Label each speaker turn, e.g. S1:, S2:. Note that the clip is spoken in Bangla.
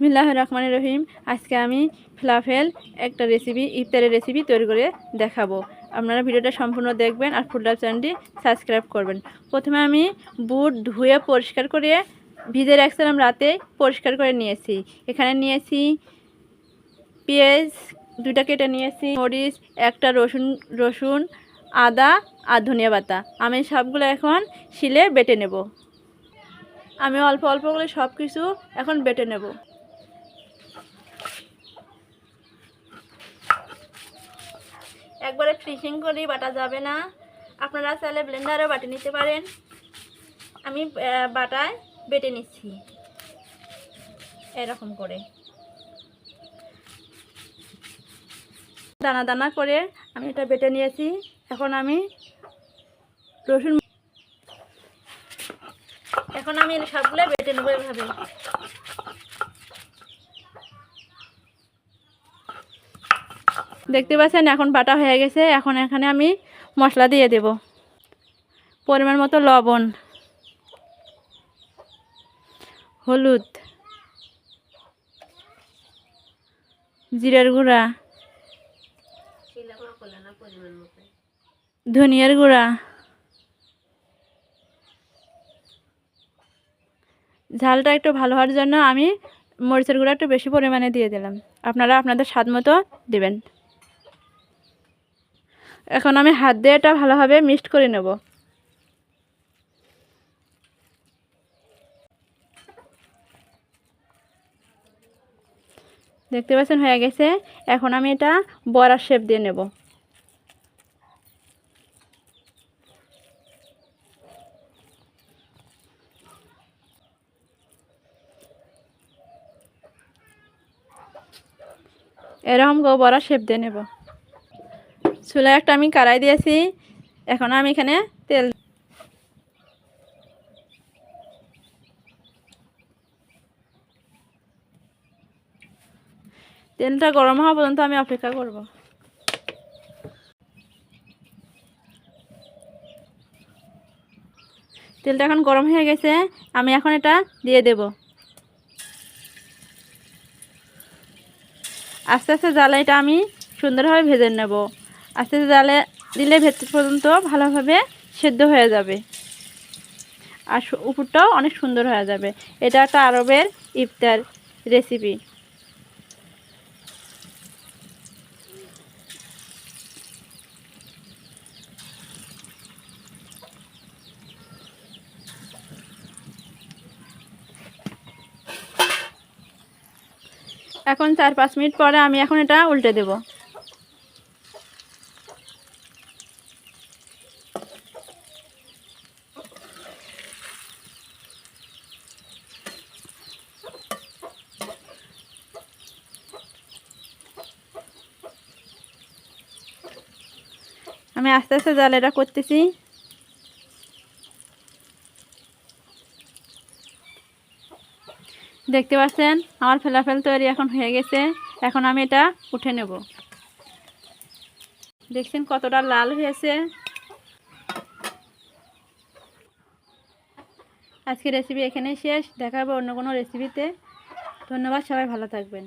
S1: বিসমিল্লাহ রহমান রহিম আজকে আমি ফ্লাফেল একটা রেসিপি ইফতারের রেসিপি তৈরি করে দেখাবো। আপনারা ভিডিওটা সম্পূর্ণ দেখবেন আর ফুড চ্যানেলটি সাবস্ক্রাইব করবেন। প্রথমে আমি বুট ধুয়ে পরিষ্কার করে ভিজে রাখছিলাম রাতে, পরিষ্কার করে নিয়েছি। এখানে নিয়েছি পেঁয়াজ দুটা কেটে নিয়েছি, মরিচ, একটা রসুন রসুন, আদা আর ধনিয়া পাতা। আমি সবগুলো এখন শিলে বেটে নেব। আমি অল্প অল্প করে সব কিছু এখন বেটে নেব। একবারে ফ্রিজিং করেই বাটা যাবে না। আপনারা চাইলে ব্লেন্ডারও বাটে নিতে পারেন। আমি বাটায় বেটে নিচ্ছি। এরকম করে। দানা দানা করে আমি এটা বেটে নিয়েছি। এখন আমি রসুন এখন আমি সবগুলো বেটে নেব এভাবে। দেখতে পাচ্ছেন, এখন বাটা হয়ে গেছে। এখন এখানে আমি মশলা দিয়ে দেব। পরিমাণ মতো লবণ, হলুদ, জিরার গুঁড়া, ধনিয়ার গুঁড়া, ঝালটা একটু ভালো হওয়ার জন্য আমি মরিচের গুঁড়া একটু বেশি পরিমাণে দিয়ে দিলাম। আপনারা আপনাদের স্বাদ মতো দেবেন। এখন আমি হাত দিয়ে এটা ভালোভাবে মিক্সড করে নেব। দেখতে পাচ্ছেন, হয়ে গেছে। এখন আমি এটা বড়ার শেপ দিয়ে নেব। এরকম গো বড়া শেপ দিয়ে নেব। চুলায় একটা আমি কড়াই দিয়েছি। এখন আমি এখানে তেল তেলটা গরম হওয়া পর্যন্ত আমি অপেক্ষা করব। তেলটা এখন গরম হয়ে গেছে, আমি এখন এটা দিয়ে দেব। আস্তে আস্তে জ্বালা এটা আমি সুন্দরভাবে ভেজে নেব। আস্তে আস্তে জালে দিলে ভেতর পর্যন্ত ভালোভাবে সেদ্ধ হয়ে যাবে। আর উপরটাও অনেক সুন্দর হয়ে যাবে। এটা একটা আরবের ইফতার রেসিপি এখন চার পাঁচ মিনিট পরে আমি এখন এটা উল্টে দেব। আমি আস্তে আস্তে জাল এটা করতেছি। দেখতে পাচ্ছেন? আমার ফেলাফেল তৈরি এখন হয়ে গেছে। এখন আমি এটা উঠে নেব। দেখছেন কতটা লাল হয়েছে? আজকে রেসিপি এখানেই শেষ। দেখাবো অন্য কোনো রেসিপিতে ধন্যবাদ, সবাই ভালো থাকবেন।